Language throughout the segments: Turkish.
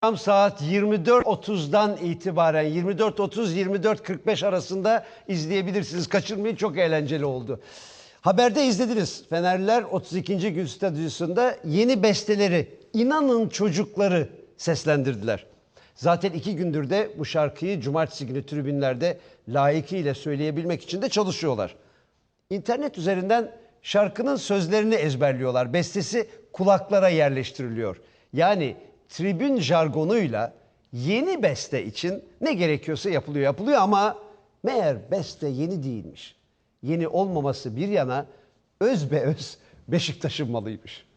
Tam saat 24.30'dan itibaren 24.30-24.45 arasında izleyebilirsiniz. Kaçırmayın çok eğlenceli oldu. Haberde izlediniz. Fenerliler 32. gün stadyusunda yeni besteleri inanın çocukları seslendirdiler. Zaten iki gündür de bu şarkıyı cumartesi günü tribünlerde layıkıyla söyleyebilmek için de çalışıyorlar. İnternet üzerinden şarkının sözlerini ezberliyorlar. Bestesi kulaklara yerleştiriliyor. Yani tribün jargonuyla yeni beste için ne gerekiyorsa yapılıyor yapılıyor ama meğer beste yeni değilmiş. Yeni olmaması bir yana öz be öz Beşiktaş'ın malıymış.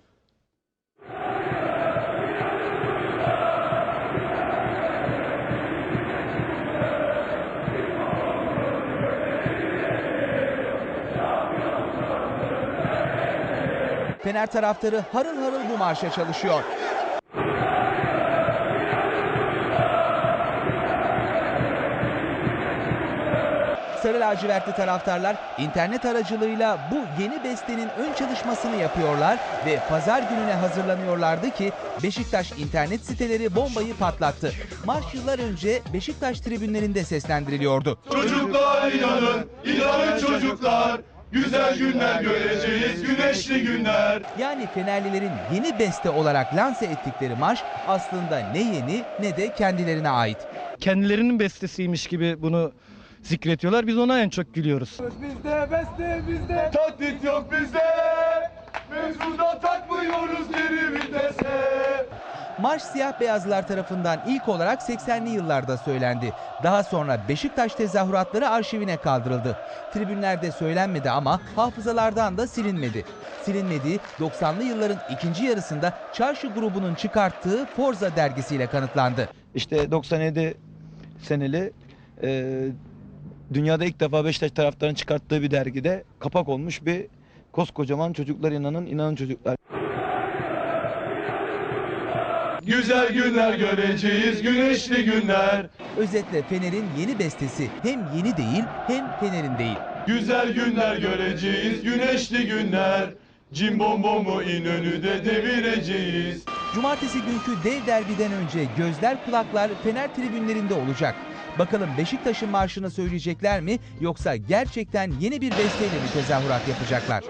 Fener taraftarı harıl harıl bu marşa çalışıyor. Sarı lacivertli taraftarlar internet aracılığıyla bu yeni bestenin ön çalışmasını yapıyorlar ve pazar gününe hazırlanıyorlardı ki Beşiktaş internet siteleri bombayı patlattı. Marş yıllar önce Beşiktaş tribünlerinde seslendiriliyordu. Çocuklar inanın, inanın çocuklar. Güzel günler göreceğiz, güneşli günler. Yani Fenerlilerin yeni beste olarak lanse ettikleri marş aslında ne yeni ne de kendilerine ait. kendilerinin bestesiymiş gibi bunu zikretiyorlar. Biz ona en çok gülüyoruz. Taklit yok bizde. Mevzuda takmıyoruz geri vitese. Marş siyah beyazlılar tarafından ilk olarak 80'li yıllarda söylendi. Daha sonra Beşiktaş tezahüratları arşivine kaldırıldı. Tribünlerde söylenmedi ama hafızalardan da silinmedi. Silinmediği 90'lı yılların ikinci yarısında Çarşı grubunun çıkarttığı Forza dergisiyle kanıtlandı. İşte 97 seneli e, dünyada ilk defa Beşiktaş taraftarının çıkarttığı bir dergide kapak olmuş bir koskocaman çocuklar inanın inanın çocuklar. Güzel günler göreceğiz, güneşli günler. Özetle Fener'in yeni bestesi hem yeni değil hem Fener'in değil. Güzel günler göreceğiz, güneşli günler. Cimbombomu İnönü'de devireceğiz. Cumartesi günkü dev derbiden önce gözler kulaklar Fener tribünlerinde olacak. Bakalım Beşiktaş'ın marşını söyleyecekler mi yoksa gerçekten yeni bir besteyle mi tezahürat yapacaklar?